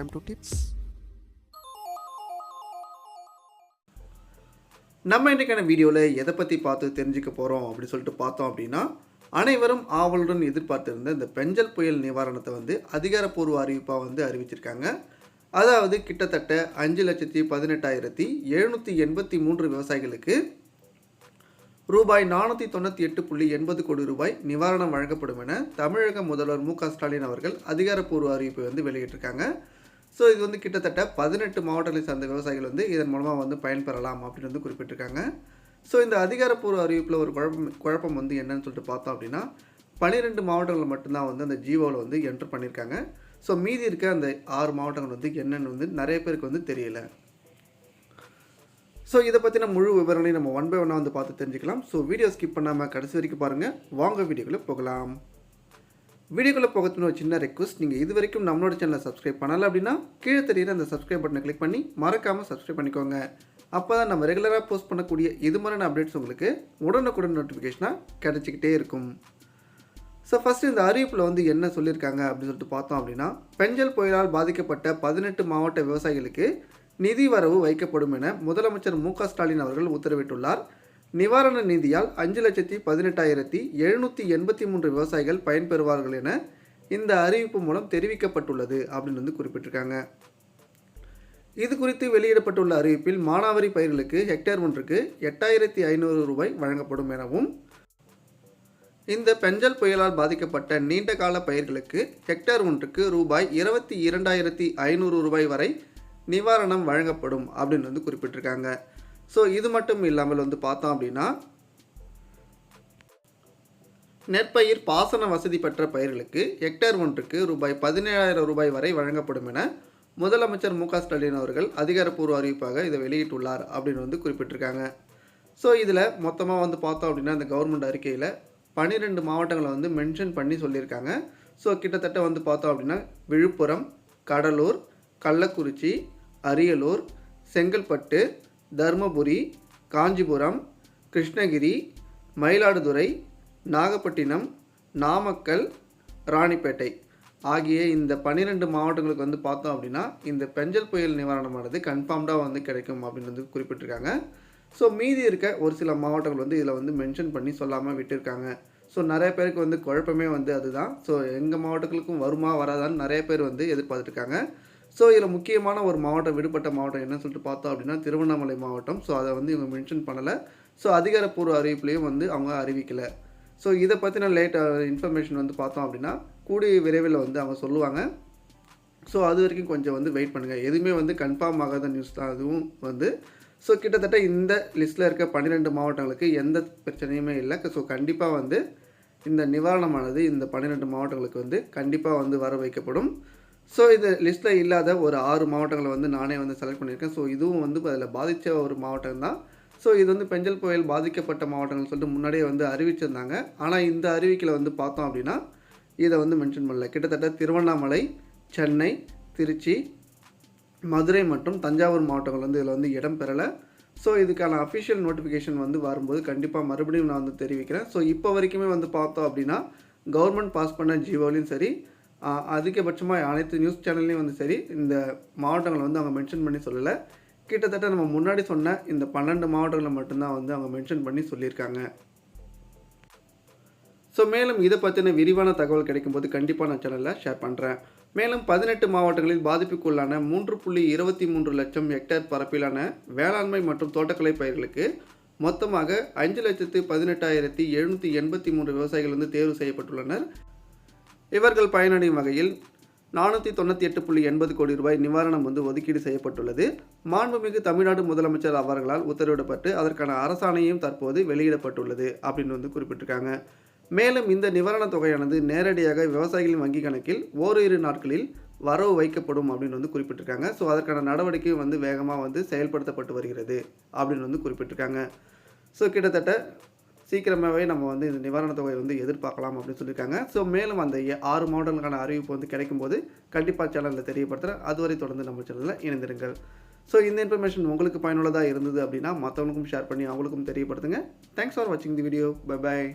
time to tips. நம்ம இன்றைக்கான வீடியோவில் எதை பற்றி பார்த்து தெரிஞ்சுக்க போகிறோம் அப்படின்னு சொல்லிட்டு பார்த்தோம் அப்படின்னா அனைவரும் ஆவலுடன் எதிர்பார்த்திருந்த இந்த பெஞ்சல் புயல் நிவாரணத்தை வந்து அதிகாரப்பூர்வ அறிவிப்பாக வந்து அறிவிச்சிருக்காங்க அதாவது கிட்டத்தட்ட அஞ்சு லட்சத்தி பதினெட்டாயிரத்தி எழுநூற்றி எண்பத்தி மூன்று விவசாயிகளுக்கு ரூபாய் நானூற்றி தொண்ணூற்றி எட்டு புள்ளி எண்பது கோடி ரூபாய் நிவாரணம் வழங்கப்படும் என தமிழக முதல்வர் மு க ஸ்டாலின் அவர்கள் அதிகாரப்பூர்வ அறிவிப்பை வந்து வெளியிட்டிருக்காங்க ஸோ இது வந்து கிட்டத்தட்ட பதினெட்டு மாவட்டங்களை சார்ந்த விவசாயிகள் வந்து இதன் மூலமாக வந்து பயன்பெறலாம் அப்படின்னு வந்து குறிப்பிட்டிருக்காங்க. ஸோ இந்த அதிகாரப்பூர்வ அறிவிப்பில் ஒரு குழப்பம் குழப்பம் வந்து என்னன்னு சொல்லிட்டு பார்த்தோம் அப்படின்னா பன்னிரெண்டு மாவட்டங்கள் மட்டும்தான் வந்து அந்த ஜியோவில் வந்து என்ட்ரு பண்ணியிருக்காங்க ஸோ மீதி இருக்க அந்த ஆறு மாவட்டங்கள் வந்து என்னென்னு வந்து நிறைய பேருக்கு வந்து தெரியல. ஸோ இதை பற்றின முழு விவரங்களையும் நம்ம ஒன் பை ஒன்னாக வந்து பார்த்து தெரிஞ்சுக்கலாம். ஸோ வீடியோ ஸ்கிப் பண்ணாமல் கடைசி வரைக்கும் பாருங்கள் வாங்க வீடியோக்குள்ளே போகலாம். வீடியோக்குள்ளே போகிறதுன்னு ஒரு சின்ன ரெக்வஸ்ட் நீங்கள் இது வரைக்கும் நம்மளோட சேனலை சப்ஸ்கிரைப் பண்ணலை அப்படின்னா கீழே தெரியுற அந்த சப்ஸ்கிரைப் பட்டனை கிளிக் பண்ணி மறக்காமல் சப்ஸ்கிரைப் பண்ணிக்கோங்க. அப்போ தான் நம்ம ரெகுலராக போஸ்ட் பண்ணக்கூடிய இது மாதிரியான அப்டேட்ஸ் உங்களுக்கு உடனுக்குடன் நோட்டிஃபிகேஷனாக கிடச்சிக்கிட்டே இருக்கும். ஸோ ஃபஸ்ட்டு இந்த அறிவிப்பில் வந்து என்ன சொல்லியிருக்காங்க அப்படின்னு சொல்லிட்டு பார்த்தோம் அப்படின்னா பெஞ்சல் புயலால் பாதிக்கப்பட்ட பதினெட்டு மாவட்ட விவசாயிகளுக்கு நிதி வரவு வைக்கப்படும் என முதலமைச்சர் மு ஸ்டாலின் அவர்கள் உத்தரவிட்டுள்ளார். நிவாரண நிதியால் அஞ்சு லட்சத்தி பதினெட்டாயிரத்தி எழுநூற்றி எண்பத்தி மூன்று விவசாயிகள் பயன்பெறுவார்கள் என இந்த அறிவிப்பு மூலம் தெரிவிக்கப்பட்டுள்ளது அப்படின்னு வந்து குறிப்பிட்டிருக்காங்க. இது குறித்து வெளியிடப்பட்டுள்ள அறிவிப்பில் மானாவாரி பயிர்களுக்கு ஹெக்டேர் ஒன்றுக்கு எட்டாயிரத்தி ஐநூறு ரூபாய் வழங்கப்படும் எனவும் இந்த பெஞ்சல் புயலால் பாதிக்கப்பட்ட நீண்ட கால பயிர்களுக்கு ஹெக்டேர் ஒன்றுக்கு ரூபாய் இருபத்தி இரண்டாயிரத்தி ஐநூறு ரூபாய் வரை நிவாரணம் வழங்கப்படும் அப்படின்னு வந்து குறிப்பிட்டிருக்காங்க. ஸோ இது மட்டும் இல்லாமல் வந்து பார்த்தோம் அப்படின்னா நெற்பயிர் பாசன வசதி பெற்ற பயிர்களுக்கு ஹெக்டேர் ஒன்றுக்கு ரூபாய் பதினேழாயிரம் ரூபாய் வரை வழங்கப்படும் என முதலமைச்சர் மு க ஸ்டாலின் அவர்கள் அதிகாரப்பூர்வ அறிவிப்பாக இதை வெளியிட்டுள்ளார் அப்படின்னு வந்து குறிப்பிட்டிருக்காங்க. ஸோ இதில் மொத்தமாக வந்து பார்த்தோம் அப்படின்னா இந்த கவர்மெண்ட் அறிக்கையில் பன்னிரெண்டு மாவட்டங்களை வந்து மென்ஷன் பண்ணி சொல்லியிருக்காங்க. ஸோ கிட்டத்தட்ட வந்து பார்த்தோம் அப்படின்னா விழுப்புரம் கடலூர் கள்ளக்குறிச்சி அரியலூர் செங்கல்பட்டு தருமபுரி காஞ்சிபுரம் கிருஷ்ணகிரி மயிலாடுதுறை நாகப்பட்டினம் நாமக்கல் ராணிப்பேட்டை ஆகிய இந்த பன்னிரெண்டு மாவட்டங்களுக்கு வந்து பார்த்தோம் அப்படின்னா இந்த பெஞ்சல் புயல் நிவாரணமானது கன்ஃபார்ம்டாக வந்து கிடைக்கும் அப்படின்னு வந்து குறிப்பிட்டிருக்காங்க. ஸோ மீதி இருக்க ஒரு சில மாவட்டங்கள் வந்து இதில் வந்து மென்ஷன் பண்ணி சொல்லாமல் விட்டுருக்காங்க. ஸோ நிறைய பேருக்கு வந்து குழப்பமே வந்து அதுதான். ஸோ எங்கள் மாவட்டங்களுக்கும் வருமா வராதான்னு நிறைய பேர் வந்து எதிர்பார்த்துருக்காங்க ஸோ இதில் முக்கியமான ஒரு மாவட்டம் விடுபட்ட மாவட்டம் என்னன்னு சொல்லிட்டு பார்த்தோம் அப்படின்னா திருவண்ணாமலை மாவட்டம். ஸோ அதை வந்து இவங்க மென்ஷன் பண்ணலை. ஸோ அதிகாரப்பூர்வ அறிவிப்புலேயும் வந்து அவங்க அறிவிக்கலை. ஸோ இதை பற்றின லேட் இன்ஃபர்மேஷன் வந்து பார்த்தோம் அப்படின்னா கூடிய விரைவில் வந்து அவங்க சொல்லுவாங்க. ஸோ அது வரைக்கும் கொஞ்சம் வந்து வெயிட் பண்ணுங்கள் எதுவுமே வந்து கன்ஃபார்ம் ஆகாத நியூஸ் தான் அதுவும் வந்து. ஸோ கிட்டத்தட்ட இந்த லிஸ்ட்டில் இருக்க பன்னிரெண்டு மாவட்டங்களுக்கு எந்த பிரச்சனையுமே இல்லை. ஸோ கண்டிப்பாக வந்து இந்த நிவாரணமானது இந்த பன்னிரெண்டு மாவட்டங்களுக்கு வந்து கண்டிப்பாக வந்து வர வைக்கப்படும் ஸோ இது லிஸ்ட்டில் இல்லாத ஒரு ஆறு மாவட்டங்களை வந்து நானே வந்து செலக்ட் பண்ணியிருக்கேன். ஸோ இதுவும் வந்து அதில் பாதித்த ஒரு மாவட்டம் தான். ஸோ இது வந்து பெஞ்சல் புயல் பாதிக்கப்பட்ட மாவட்டங்கள்னு சொல்லிட்டு முன்னாடியே வந்து அறிவிச்சிருந்தாங்க. ஆனால் இந்த அறிவிக்கையில் வந்து பார்த்தோம் அப்படின்னா இதை வந்து மென்ஷன் பண்ணல. கிட்டத்தட்ட திருவண்ணாமலை சென்னை திருச்சி மதுரை மற்றும் தஞ்சாவூர் மாவட்டங்கள் வந்து இதில் வந்து இடம் பெறலை. ஸோ இதுக்கான அஃபிஷியல் நோட்டிஃபிகேஷன் வந்து வரும்போது கண்டிப்பாக மறுபடியும் நான் வந்து தெரிவிக்கிறேன். ஸோ இப்போ வரைக்குமே வந்து பார்த்தோம் அப்படின்னா கவர்மெண்ட் பாஸ் பண்ண ஜியோலையும் சரி அதிகபட்சமாக அனைத்து நியூஸ் சேனல்லையும் வந்து சரி இந்த மாவட்டங்களை வந்து அவங்க மென்ஷன் பண்ணி சொல்லலை. கிட்டத்தட்ட நம்ம முன்னாடி சொன்ன இந்த பன்னெண்டு மாவட்டங்களை மட்டும்தான் வந்து அவங்க மென்ஷன் பண்ணி சொல்லியிருக்காங்க. ஸோ மேலும் இதை பற்றின விரிவான தகவல் கிடைக்கும்போது கண்டிப்பாக நான் சேனலில் ஷேர் பண்ணுறேன் மேலும் பதினெட்டு மாவட்டங்களில் பாதிப்புக்குள்ளான மூன்று புள்ளி இருபத்தி மூன்று லட்சம் ஹெக்டேர் பரப்பிலான வேளாண்மை மற்றும் தோட்டக்கலை பயிர்களுக்கு மொத்தமாக அஞ்சு லட்சத்து பதினெட்டாயிரத்தி எழுநூற்றி எண்பத்தி மூன்று விவசாயிகள் வந்து தேர்வு செய்யப்பட்டுள்ளனர். இவர்கள் பயனடையும் வகையில் நானூற்றி தொண்ணூற்றி எட்டு புள்ளி எண்பது கோடி ரூபாய் நிவாரணம் வந்து ஒதுக்கீடு செய்யப்பட்டுள்ளது. மாண்புமிகு தமிழ்நாடு முதலமைச்சர் அவர்களால் உத்தரவிடப்பட்டு அதற்கான அரசாணையும் தற்போது வெளியிடப்பட்டுள்ளது அப்படின்னு வந்து குறிப்பிட்டிருக்காங்க. மேலும் இந்த நிவாரணத் தொகையானது நேரடியாக விவசாயிகளின் வங்கி கணக்கில் ஓரிரு நாட்களில் வரவு வைக்கப்படும் அப்படின்னு வந்து குறிப்பிட்டிருக்காங்க. ஸோ அதற்கான நடவடிக்கையும் வந்து வேகமாக வந்து செயல்படுத்தப்பட்டு வருகிறது அப்படின்னு வந்து குறிப்பிட்டிருக்காங்க. ஸோ கிட்டத்தட்ட சீக்கிரமாகவே நம்ம வந்து இந்த நிவாரணத் தொகை வந்து எதிர்பார்க்கலாம் அப்படின்னு சொல்லியிருக்காங்க. ஸோ மேலும் அந்த ஆறு மாவட்டங்களுக்கான அறிவிப்பு வந்து கிடைக்கும்போது கண்டிப்பாக சேனலில் தெரியப்படுத்துகிறேன் அதுவரை தொடர்ந்து நம்ம சேனலில் இணைந்திருங்கள். ஸோ இந்த இன்ஃபர்மேஷன் உங்களுக்கு பயனுள்ளதாக இருந்தது அப்படின்னா மற்றவங்களுக்கும் ஷேர் பண்ணி அவங்களுக்கும் தெரியப்படுத்துங்க. தேங்க்ஸ் ஃபார் வாட்சிங் தி வீடியோ பை பாய்